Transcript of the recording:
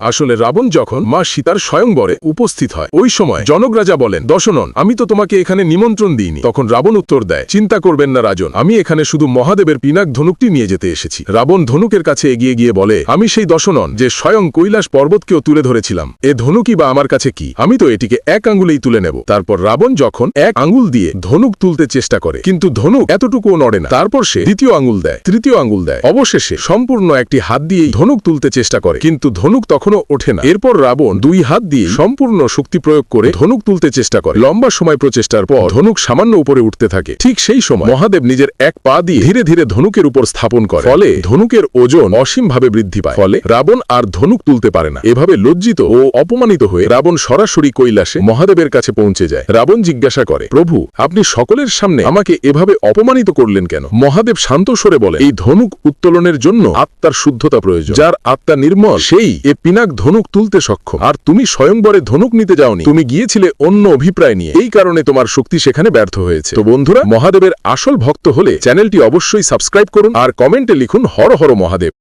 আসলে রাবণ যখন মা সীতার স্বয়ংবরে উপস্থিত হয়, ওই সময় জনক রাজা বলেন দশনন আমি তো তোমাকে এখানে নিমন্ত্রণ দিইনি। তখন রাবণ উত্তর দেয়, চিন্তা করবেন না রাজন, আমি এখানে শুধু মহাদেবের পিনাক ধনুকটি নিয়ে যেতে এসেছি। রাবণ ধনুকের কাছে এগিয়ে গিয়ে বলে, আমি সেই দশনন যে স্বয়ং কৈলাস পর্বতকেও তুলে ধরেছিলাম। এ ধনুকই বা আমার কাছে কি? আমি তো এটিকে এক আঙ্গুলেই তুলে নেব। তারপর রাবণ যখন এক আঙ্গুল দিয়ে ধনুক তুলতে চেষ্টা করে, কিন্তু ধনুক এতটুকুও নড়ে না। তারপর সে দ্বিতীয় আঙ্গুল দেয়, তৃতীয় আঙ্গুল দেয়। অবশেষে সম্পূর্ণ একটি হাত দিয়েই ধনুক তুলতে চেষ্টা করে, কিন্তু ধনুক তখনও ওঠে না। এরপর রাবণ দুই হাত দিয়ে সম্পূর্ণ শক্তি প্রয়োগ করে ধনুক তুলতে চেষ্টা করে। লম্বা সময় প্রচেষ্টার পর ধনুক সামান্য উপরে উঠতে থাকে। ঠিক সেই সময় মহাদেব নিজের এক পা দিয়ে ধীরে ধীরে ধনুকের উপর স্থাপন করে। ফলে ধনুকের ওজন অসীমভাবে বৃদ্ধি পায়। ফলে রাবণ আর ধনুক তুলতে পারে না। এভাবে লজ্জিত ও অপমানিত হয়ে রাবণ সরাসরি কৈলাসে মহাদেবের কাছে পৌঁছে যায়। রাবণ জিজ্ঞাসা করে, প্রভু, আপনি সকলের সামনে আমাকে এভাবে অপমানিত করলেন কেন? মহাদেব শান্ত স্বরে বলে এই ধনুক উত্তোলনের জন্য আত্মার শুদ্ধতা প্রয়োজন। যার আত্মা নির্মল, সেই এ পিনাক ধনুক তুলতে সক্ষম। আর তুমি স্বয়ংবরে ধনুক নিতে যাওনি। তুমি গিয়েছিলে অন্য অভিপ্রায় নিয়ে। এই কারণে তোমার শক্তি সেখানে ব্যর্থ হয়েছে। তো বন্ধুরা, মহাদেবের আসল ভক্ত হলে চ্যানেলটি অবশ্যই সাবস্ক্রাইব করুন আর কমেন্টে লিখুন হর হর মহাদেব।